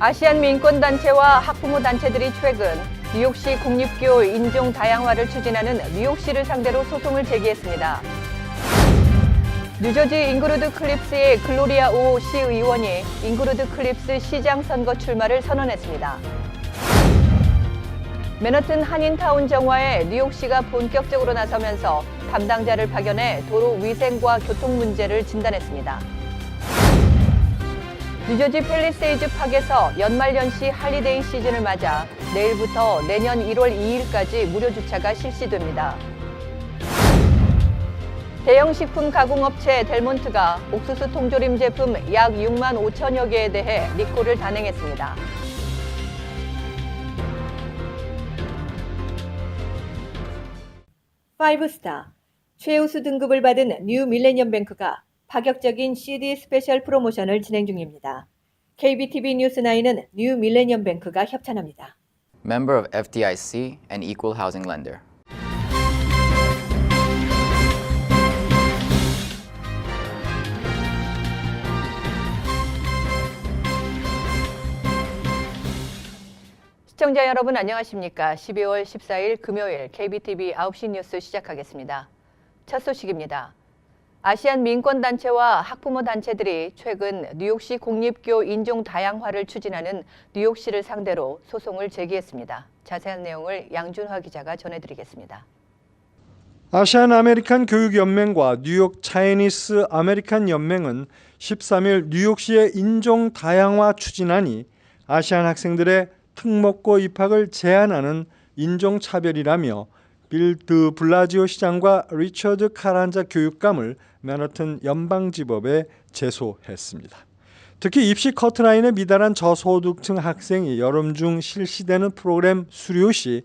아시안 민권단체와 학부모 단체들이 최근 뉴욕시 공립교 인종 다양화를 추진하는 뉴욕시를 상대로 소송을 제기했습니다. 뉴저지 잉그루드 클립스의 글로리아 오 시의원이 잉그루드 클립스 시장 선거 출마를 선언했습니다. 맨하튼 한인타운 정화에 뉴욕시가 본격적으로 나서면서 담당자를 파견해 도로 위생과 교통 문제를 진단했습니다. 뉴저지 팰리세이즈 팍에서 연말연시 할리데이 시즌을 맞아 내일부터 내년 1월 2일까지 무료 주차가 실시됩니다. 대형 식품 가공업체 델몬트가 옥수수 통조림 제품 약 6만 5천여 개에 대해 리콜을 단행했습니다. 파이브스타 최우수 등급을 받은 뉴 밀레니엄 뱅크가 파격적인 CD 스페셜 프로모션을 진행 중입니다. KBTV 뉴스9은 뉴 밀레니엄 뱅크가 협찬합니다. member of FDIC and equal housing lender. 시청자 여러분 안녕하십니까? 12월 14일 금요일 KBTV 9시 뉴스 시작하겠습니다. 첫 소식입니다. 아시안 민권단체와 학부모 단체들이 최근 뉴욕시 공립교 인종 다양화를 추진하는 뉴욕시를 상대로 소송을 제기했습니다. 자세한 내용을 양준화 기자가 전해드리겠습니다. 아시안 아메리칸 교육연맹과 뉴욕 차이니스 아메리칸 연맹은 13일 뉴욕시의 인종 다양화 추진안이 아시안 학생들의 특목고 입학을 제한하는 인종 차별이라며 빌드 블라지오 시장과 리처드 카란자 교육감을 맨하튼 연방지법에 제소했습니다. 특히 입시 커트라인에 미달한 저소득층 학생이 여름 중 실시되는 프로그램 수료 시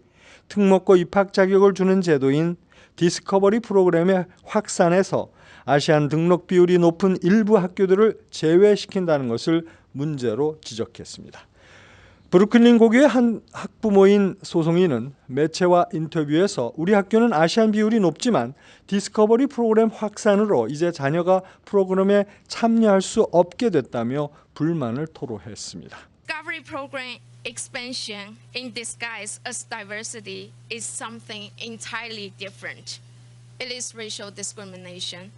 특목고 입학 자격을 주는 제도인 디스커버리 프로그램의 확산에서 아시안 등록 비율이 높은 일부 학교들을 제외시킨다는 것을 문제로 지적했습니다. 브루클린 고교의 한 학부모인 소송인은 매체와 인터뷰에서 우리 학교는 아시안 비율이 높지만 디스커버리 프로그램 확산으로 이제 자녀가 프로그램에 참여할 수 없게 됐다며 불만을 토로했습니다. Discovery program expansion in disguise as diversity is something entirely different. It is racial discrimination.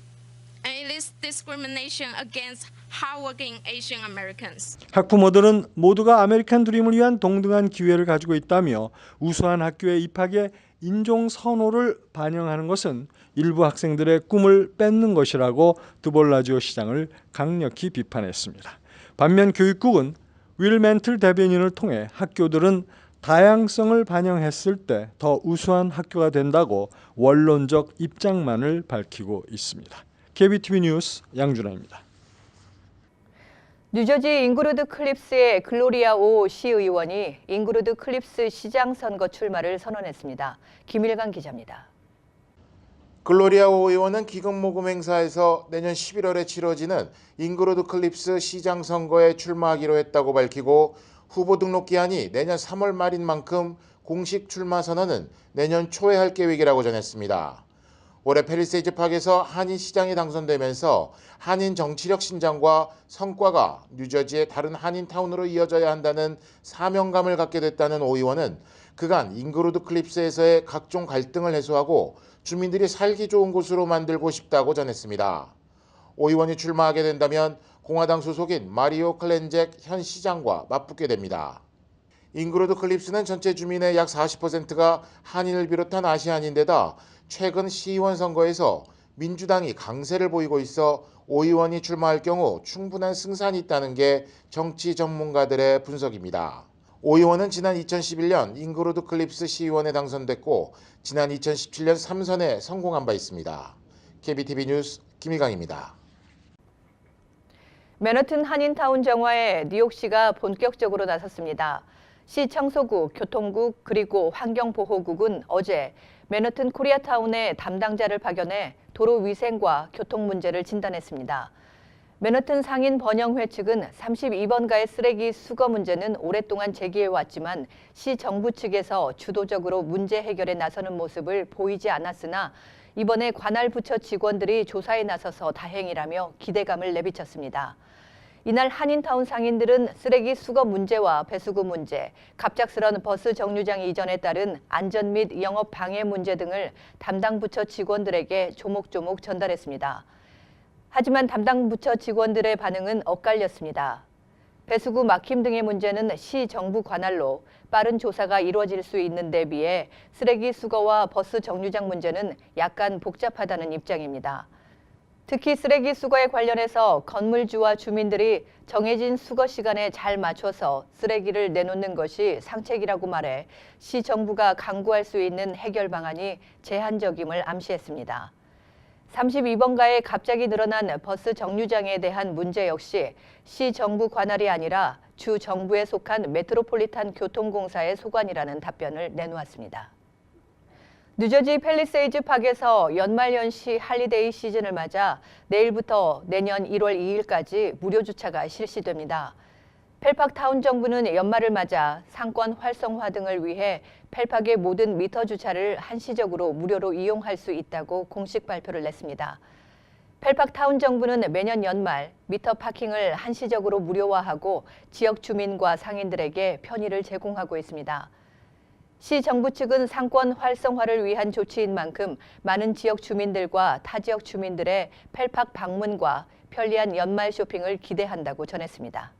And it is discrimination against hardworking Asian Americans. 학부모들은 모두가 아메리칸 드림을 위한 동등한 기회를 가지고 있다며 우수한 학교에 입학에 인종 선호를 반영하는 것은 일부 학생들의 꿈을 뺏는 것이라고 드볼라지오 시장을 강력히 비판했습니다. 반면 교육국은 윌 멘틀 대변인을 통해 학교들은 다양성을 반영했을 때 더 우수한 학교가 된다고 원론적 입장만을 밝히고 있습니다. KBTV 뉴스 양준하입니다. 뉴저지 잉그루드 클립스의 글로리아 오 시의원이 잉그루드 클립스 시장 선거 출마를 선언했습니다. 김일강 기자입니다. 글로리아 오 의원은 기금 모금 행사에서 내년 11월에 치러지는 잉그로드 클립스 시장 선거에 출마하기로 했다고 밝히고 후보 등록 기한이 내년 3월 말인 만큼 공식 출마 선언은 내년 초에 할 계획이라고 전했습니다. 올해 페리세이즈 팍에서 한인 시장에 당선되면서 한인 정치력 신장과 성과가 뉴저지의 다른 한인 타운으로 이어져야 한다는 사명감을 갖게 됐다는 오 의원은 그간 잉그로드 클립스에서의 각종 갈등을 해소하고 주민들이 살기 좋은 곳으로 만들고 싶다고 전했습니다. 오 의원이 출마하게 된다면 공화당 소속인 마리오 클렌잭 현 시장과 맞붙게 됩니다. 잉그로드 클립스는 전체 주민의 약 40%가 한인을 비롯한 아시안인데다 최근 시의원 선거에서 민주당이 강세를 보이고 있어 오 의원이 출마할 경우 충분한 승산이 있다는 게 정치 전문가들의 분석입니다. 오 의원은 지난 2011년 잉그로드 클립스 시의원에 당선됐고 지난 2017년 3선에 성공한 바 있습니다. KBTV 뉴스 김희강입니다. 맨하튼 한인타운 정화에 뉴욕시가 본격적으로 나섰습니다. 시 청소국, 교통국 그리고 환경보호국은 어제 맨하튼 코리아타운에 담당자를 파견해 도로 위생과 교통 문제를 진단했습니다. 맨하튼 상인 번영회 측은 32번가의 쓰레기 수거 문제는 오랫동안 제기해왔지만 시 정부 측에서 주도적으로 문제 해결에 나서는 모습을 보이지 않았으나 이번에 관할 부처 직원들이 조사에 나서서 다행이라며 기대감을 내비쳤습니다. 이날 한인타운 상인들은 쓰레기 수거 문제와 배수구 문제, 갑작스런 버스 정류장 이전에 따른 안전 및 영업 방해 문제 등을 담당 부처 직원들에게 조목조목 전달했습니다. 하지만 담당 부처 직원들의 반응은 엇갈렸습니다. 배수구 막힘 등의 문제는 시 정부 관할로 빠른 조사가 이루어질 수 있는 데 비해 쓰레기 수거와 버스 정류장 문제는 약간 복잡하다는 입장입니다. 특히 쓰레기 수거에 관련해서 건물주와 주민들이 정해진 수거 시간에 잘 맞춰서 쓰레기를 내놓는 것이 상책이라고 말해 시 정부가 강구할 수 있는 해결 방안이 제한적임을 암시했습니다. 32번가에 갑자기 늘어난 버스 정류장에 대한 문제 역시 시 정부 관할이 아니라 주 정부에 속한 메트로폴리탄 교통공사의 소관이라는 답변을 내놓았습니다. 뉴저지 팰리세이즈 팍에서 연말연시 할리데이 시즌을 맞아 내일부터 내년 1월 2일까지 무료 주차가 실시됩니다. 펠팍타운 정부는 연말을 맞아 상권 활성화 등을 위해 펠팍의 모든 미터 주차를 한시적으로 무료로 이용할 수 있다고 공식 발표를 냈습니다. 펠팍타운 정부는 매년 연말 미터 파킹을 한시적으로 무료화하고 지역 주민과 상인들에게 편의를 제공하고 있습니다. 시 정부 측은 상권 활성화를 위한 조치인 만큼 많은 지역 주민들과 타 지역 주민들의 펠팍 방문과 편리한 연말 쇼핑을 기대한다고 전했습니다.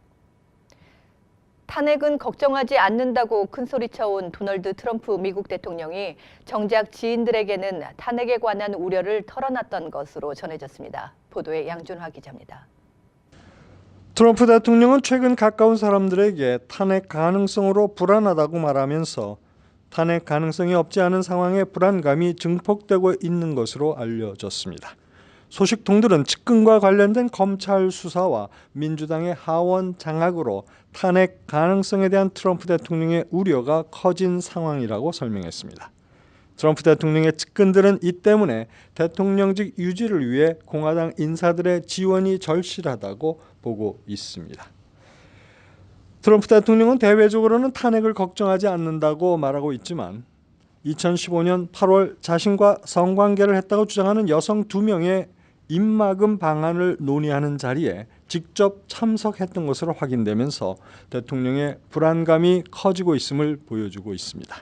탄핵은 걱정하지 않는다고 큰소리쳐온 도널드 트럼프 미국 대통령이 정작 지인들에게는 탄핵에 관한 우려를 털어놨던 것으로 전해졌습니다. 보도에 양준화 기자입니다. 트럼프 대통령은 최근 가까운 사람들에게 탄핵 가능성으로 불안하다고 말하면서 탄핵 가능성이 없지 않은 상황에 불안감이 증폭되고 있는 것으로 알려졌습니다. 소식통들은 측근과 관련된 검찰 수사와 민주당의 하원 장악으로 탄핵 가능성에 대한 트럼프 대통령의 우려가 커진 상황이라고 설명했습니다. 트럼프 대통령의 측근들은 이 때문에 대통령직 유지를 위해 공화당 인사들의 지원이 절실하다고 보고 있습니다. 트럼프 대통령은 대외적으로는 탄핵을 걱정하지 않는다고 말하고 있지만 2015년 8월 자신과 성관계를 했다고 주장하는 여성 두 명의 입막음 방안을 논의하는 자리에 직접 참석했던 것으로 확인되면서 대통령의 불안감이 커지고 있음을 보여주고 있습니다.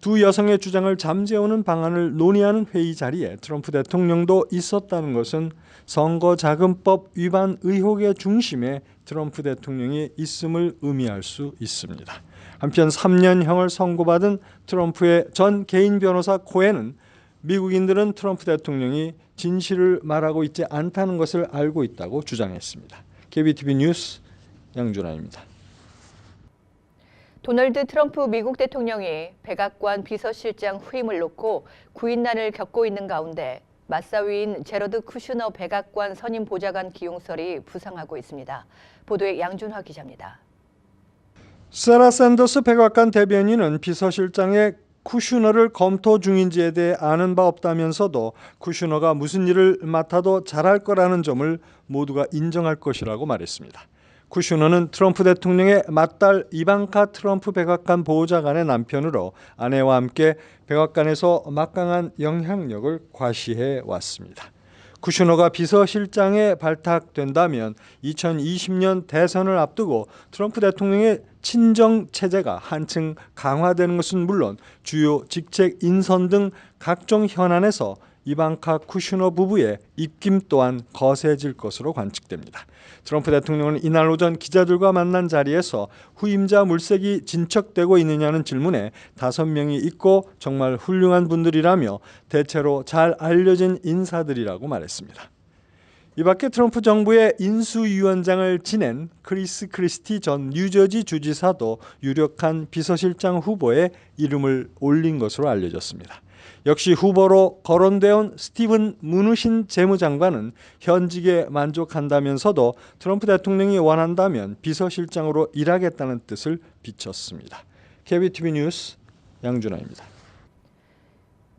두 여성의 주장을 잠재우는 방안을 논의하는 회의 자리에 트럼프 대통령도 있었다는 것은 선거자금법 위반 의혹의 중심에 트럼프 대통령이 있음을 의미할 수 있습니다. 한편 3년형을 선고받은 트럼프의 전 개인 변호사 코엔은 미국인들은 트럼프 대통령이 진실을 말하고 있지 않다는 것을 알고 있다고 주장했습니다. KBTV 뉴스 양준환입니다. 도널드 트럼프 미국 대통령이 백악관 비서실장 후임을 놓고 구인난을 겪고 있는 가운데 맞사위인 제러드 쿠슈너 백악관 선임 보좌관 기용설이 부상하고 있습니다. 보도에 양준화 기자입니다. 세라 샌더스 백악관 대변인은 비서실장의 쿠슈너를 검토 중인지에 대해 아는 바 없다면서도 쿠슈너가 무슨 일을 맡아도 잘할 거라는 점을 모두가 인정할 것이라고 말했습니다. 쿠슈너는 트럼프 대통령의 맏딸 이방카 트럼프 백악관 보좌관의 남편으로 아내와 함께 백악관에서 막강한 영향력을 과시해 왔습니다. 쿠슈너가 비서실장에 발탁된다면 2020년 대선을 앞두고 트럼프 대통령의 친정 체제가 한층 강화되는 것은 물론 주요 직책 인선 등 각종 현안에서 이방카 쿠슈너 부부의 입김 또한 거세질 것으로 관측됩니다. 트럼프 대통령은 이날 오전 기자들과 만난 자리에서 후임자 물색이 진척되고 있느냐는 질문에 다섯 명이 있고 정말 훌륭한 분들이라며 대체로 잘 알려진 인사들이라고 말했습니다. 이 밖에 트럼프 정부의 인수위원장을 지낸 크리스 크리스티 전 뉴저지 주지사도 유력한 비서실장 후보에 이름을 올린 것으로 알려졌습니다. 역시 후보로 거론되어 스티븐 무누신 재무장관은 현직에 만족한다면서도 트럼프 대통령이 원한다면 비서실장으로 일하겠다는 뜻을 비쳤습니다. KBTV 뉴스 양준하입니다.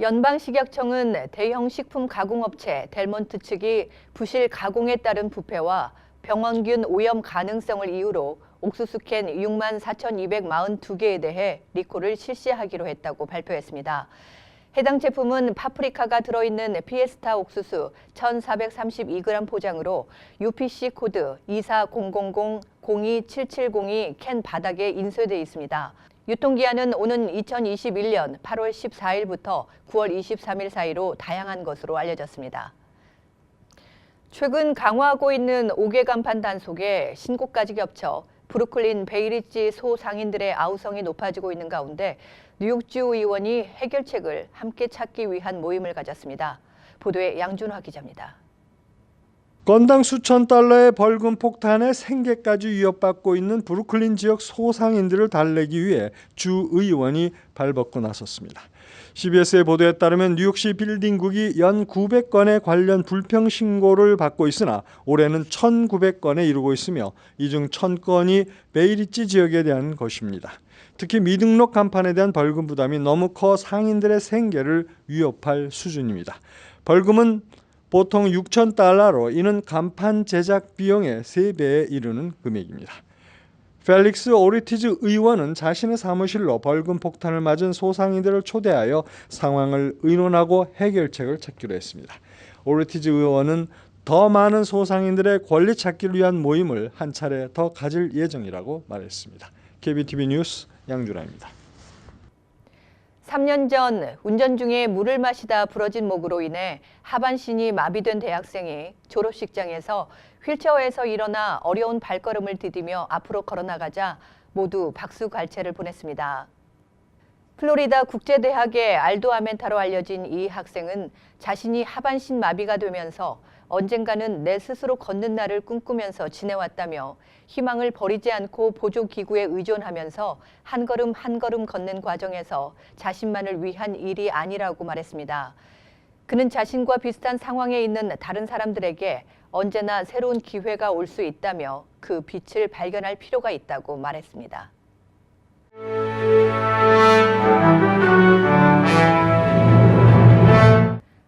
연방식약청은 대형 식품 가공업체 델몬트 측이 부실 가공에 따른 부패와 병원균 오염 가능성을 이유로 옥수수 캔 6만 4,242개에 대해 리콜을 실시하기로 했다고 발표했습니다. 해당 제품은 파프리카가 들어있는 피에스타 옥수수 1,432g 포장으로 UPC 코드 2400027702캔 바닥에 인쇄돼 있습니다. 유통기한은 오는 2021년 8월 14일부터 9월 23일 사이로 다양한 것으로 알려졌습니다. 최근 강화하고 있는 5개 간판 단속에 신고까지 겹쳐 브루클린 베이리지 소상인들의 아우성이 높아지고 있는 가운데 뉴욕주 의원이 해결책을 함께 찾기 위한 모임을 가졌습니다. 보도에 양준화 기자입니다. 건당 수천 달러의 벌금 폭탄에 생계까지 위협받고 있는 브루클린 지역 소상인들을 달래기 위해 주 의원이 발벗고 나섰습니다. CBS의 보도에 따르면 뉴욕시 빌딩국이 연 900건의 관련 불평 신고를 받고 있으나 올해는 1,900건에 이르고 있으며 이 중 1,000건이 베이리지 지역에 대한 것입니다. 특히 미등록 간판에 대한 벌금 부담이 너무 커 상인들의 생계를 위협할 수준입니다. 벌금은 보통 6천 달러로 이는 간판 제작 비용의 3배에 이르는 금액입니다. 펠릭스 오리티즈 의원은 자신의 사무실로 벌금 폭탄을 맞은 소상인들을 초대하여 상황을 의논하고 해결책을 찾기로 했습니다. 오리티즈 의원은 더 많은 소상인들의 권리 찾기를 위한 모임을 한 차례 더 가질 예정이라고 말했습니다. KBTV 뉴스 양준하입니다. 3년 전 운전 중에 물을 마시다 부러진 목으로 인해 하반신이 마비된 대학생이 졸업식장에서 휠체어에서 일어나 어려운 발걸음을 디디며 앞으로 걸어나가자 모두 박수갈채를 보냈습니다. 플로리다 국제대학의 알도 아멘타로 알려진 이 학생은 자신이 하반신 마비가 되면서 언젠가는 내 스스로 걷는 날을 꿈꾸면서 지내왔다며 희망을 버리지 않고 보조기구에 의존하면서 한 걸음 한 걸음 걷는 과정에서 자신만을 위한 일이 아니라고 말했습니다. 그는 자신과 비슷한 상황에 있는 다른 사람들에게 언제나 새로운 기회가 올 수 있다며 그 빛을 발견할 필요가 있다고 말했습니다.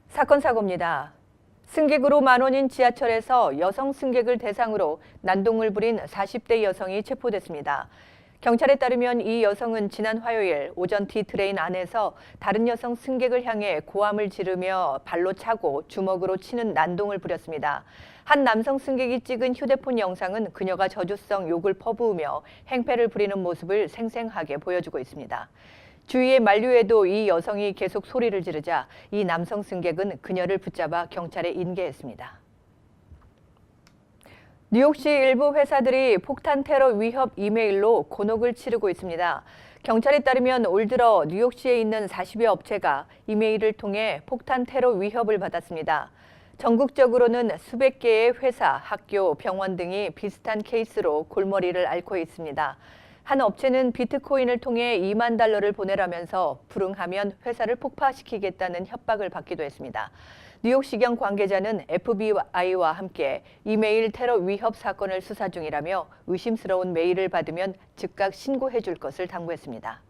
사건 사고입니다. 승객으로 만 원인 지하철에서 여성 승객을 대상으로 난동을 부린 40대 여성이 체포됐습니다. 경찰에 따르면 이 여성은 지난 화요일 오전 D 트레인 안에서 다른 여성 승객을 향해 고함을 지르며 발로 차고 주먹으로 치는 난동을 부렸습니다. 한 남성 승객이 찍은 휴대폰 영상은 그녀가 저주성 욕을 퍼부으며 행패를 부리는 모습을 생생하게 보여주고 있습니다. 주위의 만류에도 이 여성이 계속 소리를 지르자 이 남성 승객은 그녀를 붙잡아 경찰에 인계했습니다. 뉴욕시 일부 회사들이 폭탄 테러 위협 이메일로 곤혹을 치르고 있습니다. 경찰에 따르면 올 들어 뉴욕시에 있는 40여 업체가 이메일을 통해 폭탄 테러 위협을 받았습니다. 전국적으로는 수백 개의 회사, 학교, 병원 등이 비슷한 케이스로 골머리를 앓고 있습니다. 한 업체는 비트코인을 통해 2만 달러를 보내라면서 불응하면 회사를 폭파시키겠다는 협박을 받기도 했습니다. 뉴욕시경 관계자는 FBI와 함께 이메일 테러 위협 사건을 수사 중이라며 의심스러운 메일을 받으면 즉각 신고해 줄 것을 당부했습니다.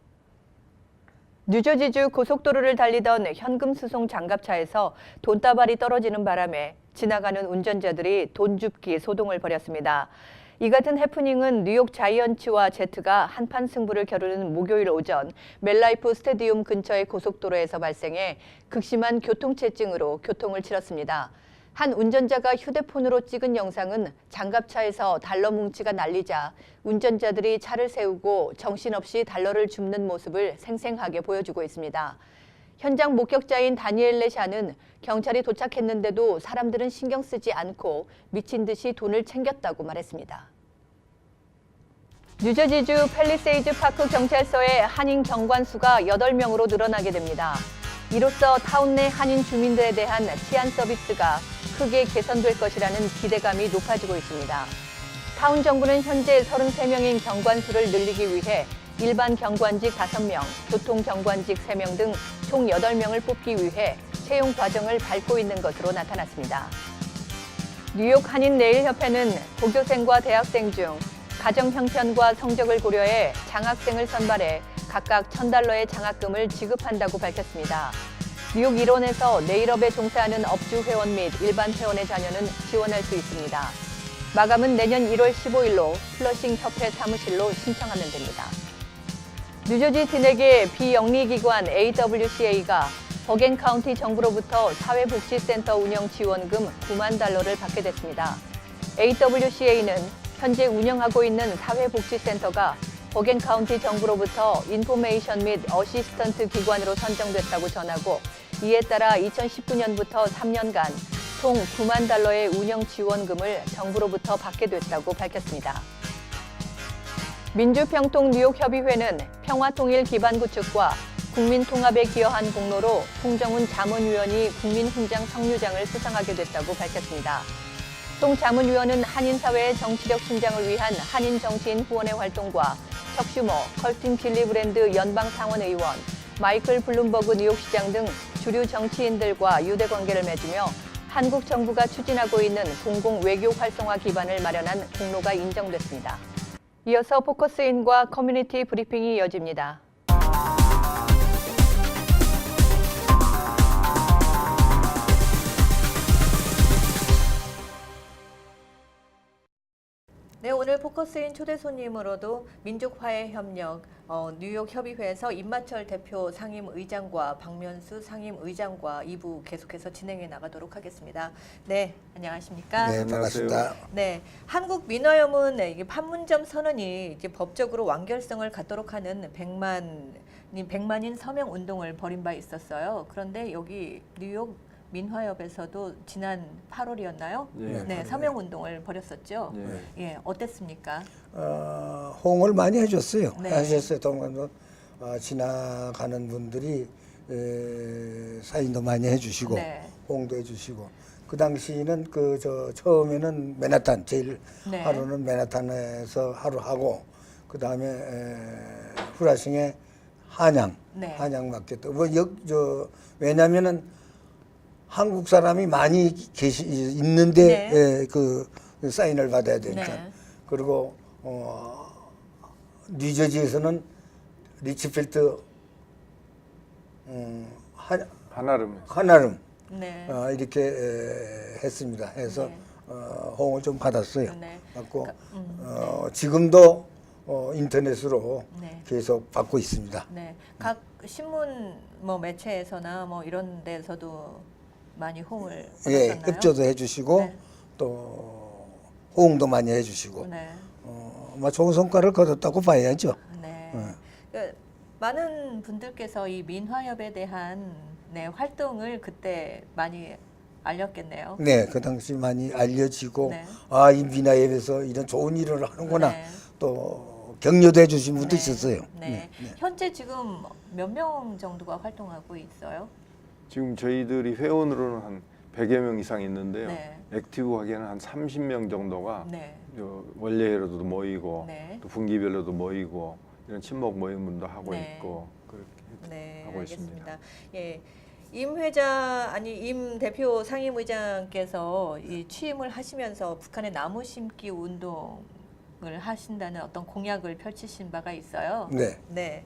뉴저지주 고속도로를 달리던 현금 수송 장갑차에서 돈다발이 떨어지는 바람에 지나가는 운전자들이 돈 줍기 소동을 벌였습니다. 이 같은 해프닝은 뉴욕 자이언츠와 제트가 한판 승부를 겨루는 목요일 오전 멜라이프 스테디움 근처의 고속도로에서 발생해 극심한 교통체증으로 교통을 치렀습니다. 한 운전자가 휴대폰으로 찍은 영상은 장갑차에서 달러 뭉치가 날리자 운전자들이 차를 세우고 정신없이 달러를 줍는 모습을 생생하게 보여주고 있습니다. 현장 목격자인 다니엘 레샤는 경찰이 도착했는데도 사람들은 신경 쓰지 않고 미친 듯이 돈을 챙겼다고 말했습니다. 뉴저지주 팰리세이즈 파크 경찰서의 한인 경관 수가 8명으로 늘어나게 됩니다. 이로써 타운 내 한인 주민들에 대한 치안 서비스가 크게 개선될 것이라는 기대감이 높아지고 있습니다. 타운 정부는 현재 33명인 경관 수를 늘리기 위해 일반 경관직 5명, 교통 경관직 3명 등 총 8명을 뽑기 위해 채용 과정을 밟고 있는 것으로 나타났습니다. 뉴욕 한인 내일협회는 고교생과 대학생 중 가정 형편과 성적을 고려해 장학생을 선발해 각각 1000달러의 장학금을 지급한다고 밝혔습니다. 뉴욕 일원에서 네일업에 종사하는 업주 회원 및 일반 회원의 자녀는 지원할 수 있습니다. 마감은 내년 1월 15일로 플러싱 협회 사무실로 신청하면 됩니다. 뉴저지 진액의 비영리기관 AWCA가 버겐 카운티 정부로부터 사회복지센터 운영 지원금 9만 달러를 받게 됐습니다. AWCA는 현재 운영하고 있는 사회복지센터가 버겐 카운티 정부로부터 인포메이션 및 어시스턴트 기관으로 선정됐다고 전하고 이에 따라 2019년부터 3년간 총 9만 달러의 운영 지원금을 정부로부터 받게 됐다고 밝혔습니다. 민주평통 뉴욕협의회는 평화통일 기반 구축과 국민통합에 기여한 공로로 송정훈 자문위원이 국민훈장 성류장을 수상하게 됐다고 밝혔습니다. 송 자문위원은 한인사회의 정치력 신장을 위한 한인 정치인 후원의 활동과 척슈머, 컬틴 길리브랜드 연방상원의원, 마이클 블룸버그 뉴욕시장 등 주류 정치인들과 유대 관계를 맺으며 한국 정부가 추진하고 있는 공공 외교 활성화 기반을 마련한 공로가 인정됐습니다. 이어서 포커스인과 커뮤니티 브리핑이 이어집니다. 네, 오늘 포커스인 초대 손님으로도 민족화해 협력 어, 뉴욕 협의회에서 임마철 대표 상임 의장과 박면수 상임 의장과 2부 계속해서 진행해 나가도록 하겠습니다. 네, 안녕하십니까? 네, 반갑습니다. 네, 한국 민화염은 네, 이게 판문점 선언이 이제 법적으로 완결성을 갖도록 하는 100만 100만인 서명 운동을 벌인 바 있었어요. 그런데 여기 뉴욕 민화협에서도 지난 8월이었나요? 네, 네, 서명 운동을 벌였었죠. 네. 예, 어땠습니까? 어, 호응을 많이 해줬어요. 네. 하셨어요. 동안도 어, 지나가는 분들이 에, 사인도 많이 해주시고 네. 호응도 해주시고 그 당시는 그 저 처음에는 맨하탄 제일 네. 하루는 맨하탄에서 하루 하고 그 다음에 후라싱에 한양 네. 한양 맡겼다. 뭐역 저 왜냐면은 한국 사람이 많이 계시 있는데 네. 예, 그 사인을 받아야 되니까 네. 그리고 어, 뉴저지에서는 리치필드 음, 한, 한아름 한아름 네. 어, 이렇게 에, 했습니다. 해서 네. 어, 호응을 좀 받았어요. 네. 받고 그러니까, 음, 어, 지금도 어, 인터넷으로 네. 계속 받고 있습니다. 네. 각 신문 뭐 매체에서나 뭐 이런 데서도 많이 호응을 예, 받았나요? 협조도 해주시고 네. 또 호응도 많이 해주시고 네. 어, 뭐 좋은 성과를 거뒀다고 봐야죠. 네. 네. 그 많은 분들께서 이 민화협에 대한 네, 활동을 그때 많이 알렸겠네요. 네, 그 당시 많이 알려지고 네. 아, 이 미나협에서 이런 좋은 일을 하는구나 네. 또 격려도 해주신 분도 네. 있었어요. 네. 현재 지금 몇 명 정도가 활동하고 있어요? 지금 저희들이 회원으로는 한 100여 명 이상 있는데요. 네. 액티브하게는 한 30명 정도가 네. 저 원래회로도 모이고 네. 또 분기별로도 모이고 이런 친목 모임도 하고 네. 있고 그렇게 네, 하고 알겠습니다. 있습니다. 예. 임 회장 아니 임 대표 상임 의장께서 이 취임을 하시면서 북한의 나무 심기 운동 을 하신다는 어떤 공약을 펼치신 바가 있어요. 네. 네.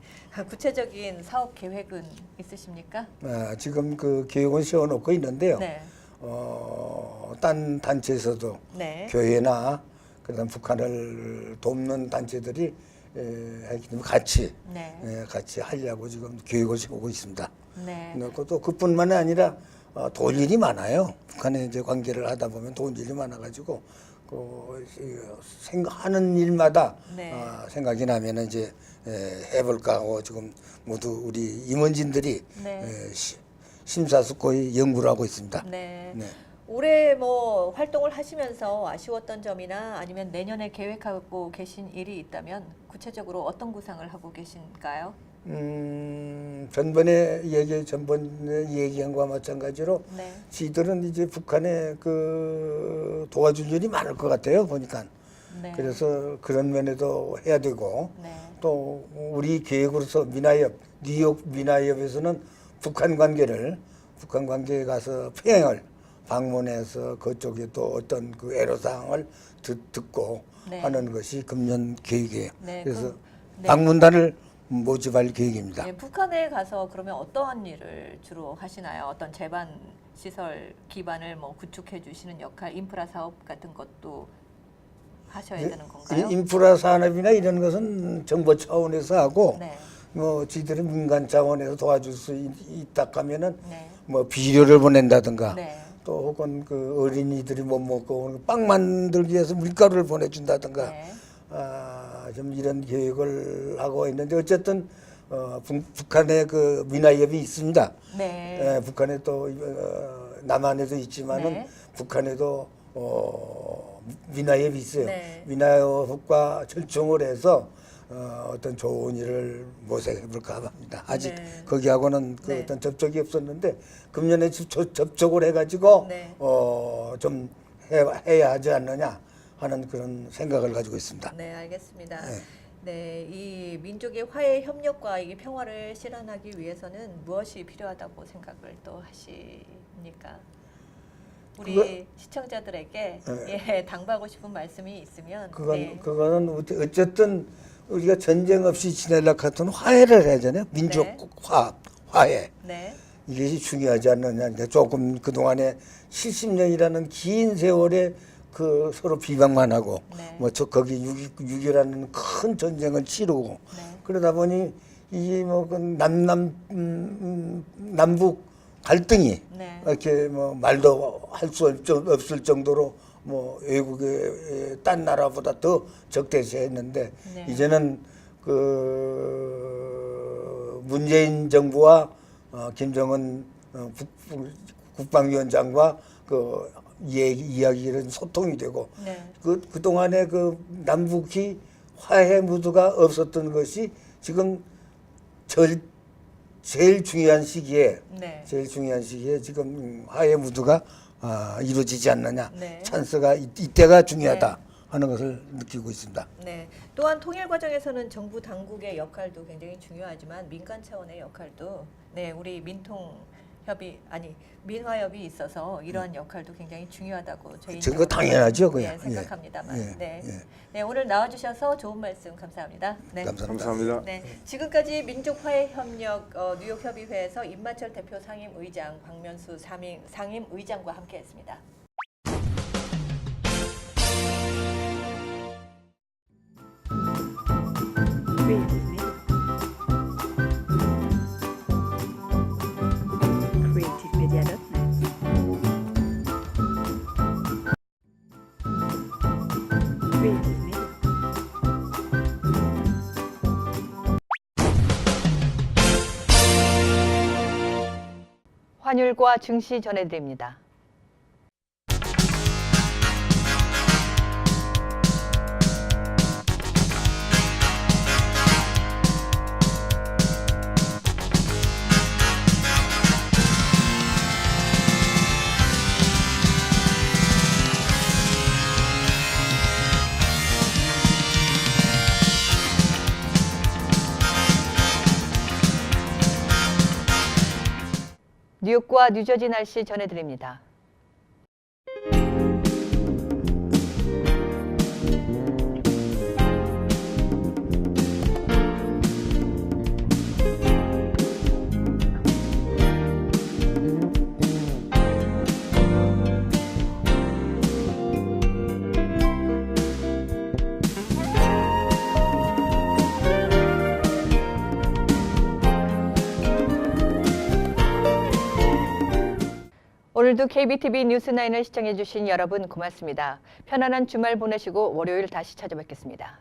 구체적인 사업 계획은 있으십니까? 아, 지금 그 계획은 세워놓고 있는데요. 네. 어, 딴 단체에서도 네. 교회나 그다음 북한을 돕는 단체들이 에, 하기 때문에 같이 네. 에, 같이 하려고 지금 계획을 세우고 있습니다. 네. 그리고 또 그뿐만이 아니라 어, 돈 일이 많아요. 북한에 이제 관계를 하다 보면 돈 일이 많아가지고 그 이, 생각하는 일마다 네. 어, 생각이 나면 이제 에, 해볼까 하고 지금 모두 우리 임원진들이 네. 에, 시- 심사숙고히 연구를 하고 있습니다. 네. 네. 올해 뭐 활동을 하시면서 아쉬웠던 점이나 아니면 내년에 계획하고 계신 일이 있다면 구체적으로 어떤 구상을 하고 계신가요? 음, 전번에 얘기 전번에 얘기한 거와 마찬가지로 네. 지들은 이제 북한에 그 도와줄 일이 많을 것 같아요 보니까 네. 그래서 그런 면에도 해야 되고 네. 또 우리 계획으로서 미나협 뉴욕 미나협에서는 북한 관계를 북한 관계에 가서 평양을 방문해서 그쪽에 또 어떤 그 애로사항을 듣, 듣고 네. 하는 것이 금년 계획이에요. 네, 그래서 그럼- 네. 방문단을 모집할 계획입니다. 네, 북한에 가서 그러면 어떠한 일을 주로 하시나요? 어떤 제반 시설 기반을 뭐 구축해 주시는 역할, 인프라 사업 같은 것도 하셔야 되는 건가요? 이 인프라 산업이나 이런 것은 정부 차원에서 하고 네. 뭐 지들이 민간 차원에서 도와줄 수 있, 있다 하면은 네. 뭐 비료를 보낸다든가 네. 또 혹은 그 어린이들이 못 먹고 오는 빵 만들기 위해서 밀가루를 보내준다든가 네. 아, 좀 이런 계획을 하고 있는데 어쨌든 어, 북, 북한에 그 민화협이 있습니다. 네. 예, 북한에 또 어, 남한에도 있지만은 네. 북한에도 어, 민화협이 있어요. 네. 민화협과 절충을 해서 어, 어떤 좋은 일을 모색해 볼까 합니다. 아직 네. 거기하고는 그 네. 어떤 접촉이 없었는데 금년에 접- 접촉을 해가지고 네. 어, 좀 해, 해야 하지 않느냐 하는 그런 생각을 가지고 있습니다. 네, 알겠습니다. 네. 네, 이 민족의 화해 협력과 이 평화를 실현하기 위해서는 무엇이 필요하다고 생각을 또 하십니까? 우리 그거- 시청자들에게 네. 예, 당부하고 싶은 말씀이 있으면 그건 네. 그거는 어쨌든 우리가 전쟁 없이 지내려 같은 화해를 해야 되잖아요. 민족 네. 화 화해 네. 이것이 중요하지 않느냐. 조금 그 동안에 70년이라는 긴 세월에 그 서로 비방만 하고 네. 뭐저 거기 6 6이라는 큰 전쟁을 치르고 네. 그러다 보니 이게 뭐그 남남 음, 음, 남북 갈등이 네. 이렇게 뭐 말도 할 수 없을 정도로 뭐 외국의 딴 나라보다 더 적대시했는데 네. 이제는 그 문재인 정부와 어, 김정은 어, 국, 국방위원장과 그 얘기, 이야기는 소통이 되고 네. 그 그동안에 그 남북이 화해 무드가 없었던 것이 지금 절 제일 중요한 시기에 네. 제일 중요한 시기에 지금 화해 무드가 아, 이루어지지 않느냐 네. 찬스가 이, 이때가 중요하다 하는 것을 느끼고 있습니다. 네. 또한 통일 과정에서는 정부 당국의 역할도 굉장히 중요하지만 민간 차원의 역할도 네, 우리 민통 협의 아니 민화협이 있어서 이러한 역할도 굉장히 중요하다고 저희 음. 그거 당연하죠, 그야. 네, 생각합니다.만 예, 네. 예. 네, 오늘 나와주셔서 좋은 말씀 감사합니다. 네. 감사합니다. 감사합니다. 네, 지금까지 민족화해협력 어, 뉴욕협의회에서 임마철 대표 상임의장, 박면수 상임, 상임의장과 함께했습니다. creativemedia.net. 환율과 증시 전해드립니다. 뉴욕과 뉴저지 날씨 전해드립니다. 오늘도 KBTV 뉴스9을 시청해주신 여러분 고맙습니다. 편안한 주말 보내시고 월요일 다시 찾아뵙겠습니다.